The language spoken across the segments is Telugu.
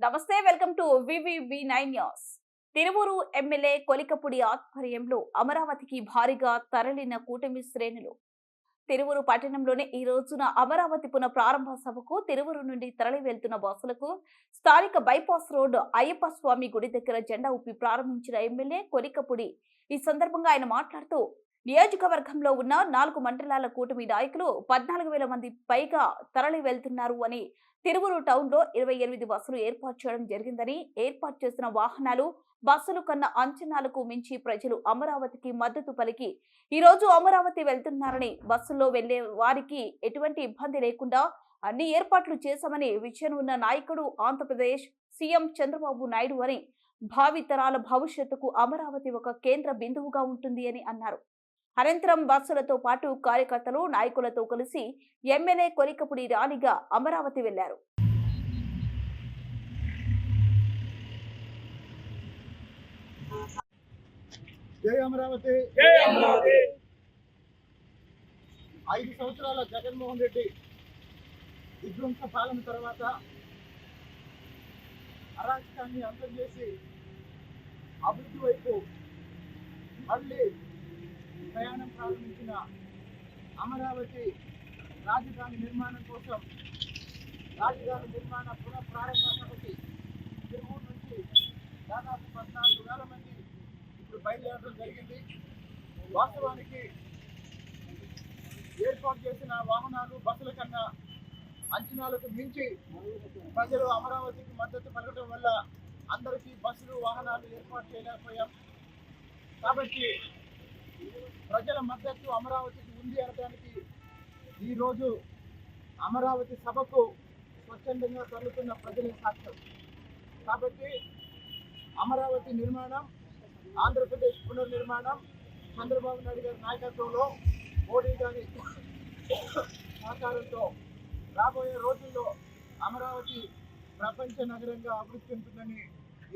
నమస్తే welcome to V V V nine news. Tiruvuru MLA Kolikapudi ఆధ్వర్యంలో అమరావతికి భారీగా తరలిన కూటమి శ్రేణులు. తిరువురు పట్టణంలోనే ఈ రోజున అమరావతి పునః ప్రారంభ సభకు తిరువురు నుండి తరలి వెళ్తున్న బస్సులకు స్థానిక బైపాస్ రోడ్ అయ్యప్ప స్వామి గుడి దగ్గర జెండా ఊపి ప్రారంభించిన ఎమ్మెల్యే కొలికపుడి ఈ సందర్భంగా ఆయన మాట్లాడుతూ నియోజకవర్గంలో ఉన్న నాలుగు మండలాల కూటమి నాయకులు పద్నాలుగు వేల మంది పైగా తరలి వెళ్తున్నారు అని తిరువురు టౌన్లో ఇరవై ఎనిమిది బస్సులు ఏర్పాటు చేయడం జరిగిందని ఏర్పాటు చేసిన వాహనాలు బస్సులు కన్న అంచనాలకు మించి ప్రజలు అమరావతికి మద్దతు పలికి ఈ రోజు అమరావతి వెళ్తున్నారని బస్సుల్లో వెళ్ళే వారికి ఎటువంటి ఇబ్బంది లేకుండా అన్ని ఏర్పాట్లు చేశామని విజయం ఉన్న నాయకుడు ఆంధ్రప్రదేశ్ సీఎం చంద్రబాబు నాయుడు అని భావితరాల భవిష్యత్తుకు అమరావతి ఒక కేంద్ర బిందువుగా ఉంటుంది అని అన్నారు. అనంతరం బస్సులతో పాటు కార్యకర్తలు నాయకులతో కలిసి ఎమ్మెల్యే కొలికపుడి ర్యాలీగా అమరావతి వెళ్ళారు జై అమరావతి. జై అమరావతి. ఐదు సంవత్సరాల జగన్మోహన్ రెడ్డి విధ్వంస పాలన తర్వాత అరాచకాన్ని అంతం చేసి అభివృద్ధి వైపు మళ్ళీ ప్రయాణం ప్రారంభించిన అమరావతి రాజధాని నిర్మాణం కోసం రాజధాని నిర్మాణ పునః ప్రారంభ సభకి తిరుమూరు నుంచి దాదాపు పద్నాలుగు వేల మంది ఇప్పుడు బయలుదేరడం జరిగింది. వాస్తవానికి ఏర్పాటు చేసిన వాహనాలు బస్సుల కన్నా అంచనాలకు మించి ప్రజలు అమరావతికి మద్దతు పలకడం వల్ల అందరికీ బస్సులు వాహనాలు ఏర్పాటు చేయలేకపోయాం. కాబట్టి ప్రజల మద్దతు అమరావతికి ఉంది అనడానికి ఈరోజు అమరావతి సభకు స్వచ్ఛందంగా తరలుతున్న ప్రజలే సాక్ష్యం. కాబట్టి అమరావతి నిర్మాణం ఆంధ్రప్రదేశ్ పునర్నిర్మాణం చంద్రబాబు నాయుడు గారి నాయకత్వంలో మోడీ గారి సహకారంతో రాబోయే రోజుల్లో అమరావతి ప్రపంచ నగరంగా అభివృద్ధి చెందుతుందని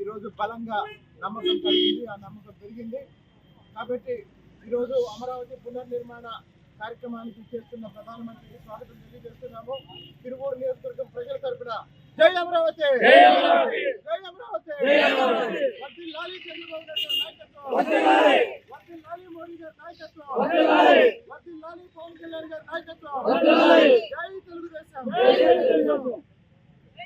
ఈరోజు బలంగా నమ్మకం కలిగింది. ఆ నమ్మకం పెరిగింది. కాబట్టి ఈరోజు అమరావతి పునర్నిర్మాణ కార్యక్రమానికి చేస్తున్న ప్రధానమంత్రికి స్వాగతం తెలియజేస్తున్నాము. తిరువూరు నియోజకవర్గం ప్రజల తరఫున జై అమరావతి! అమరావతి! అమరావతి! నాయకత్వం! నాయకత్వం! నాయకత్వం!